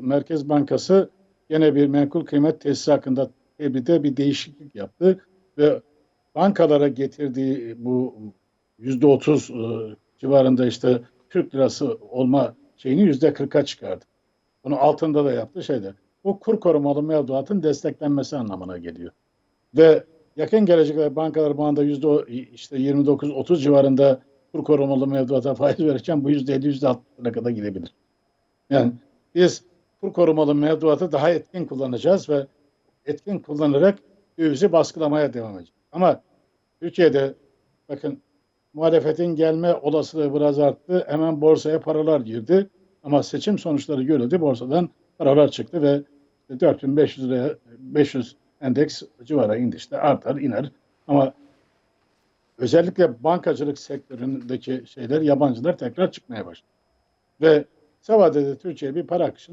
Merkez Bankası gene bir menkul kıymet tesisi hakkında tebliğde bir değişiklik yaptı ve bankalara getirdiği bu yüzde otuz e, civarında işte Türk lirası olma şeyini yüzde kırka çıkardı. Bunu altında da yaptı şeyde. Bu kur korumalı mevduatın desteklenmesi anlamına geliyor. Ve yakın gelecekte bankalar bu anda yüzde işte 29-30 civarında kur korumalı mevduata faiz verirken bu yüzde 50 yüzde 60'lara kadar gidebilir. Yani biz kur korumalı mevduatı daha etkin kullanacağız ve etkin kullanarak dövizi baskılamaya devam edeceğiz. Ama Türkiye'de bakın muhalefetin gelme olasılığı biraz arttı. Hemen borsaya paralar girdi. Ama seçim sonuçları görüldü. Borsadan paralar çıktı ve 4500 liraya 500 endeks civara indi işte artar iner. Ama özellikle bankacılık sektöründeki şeyler yabancılar tekrar çıkmaya başladı. Ve kısa vadede Türkiye bir para akışını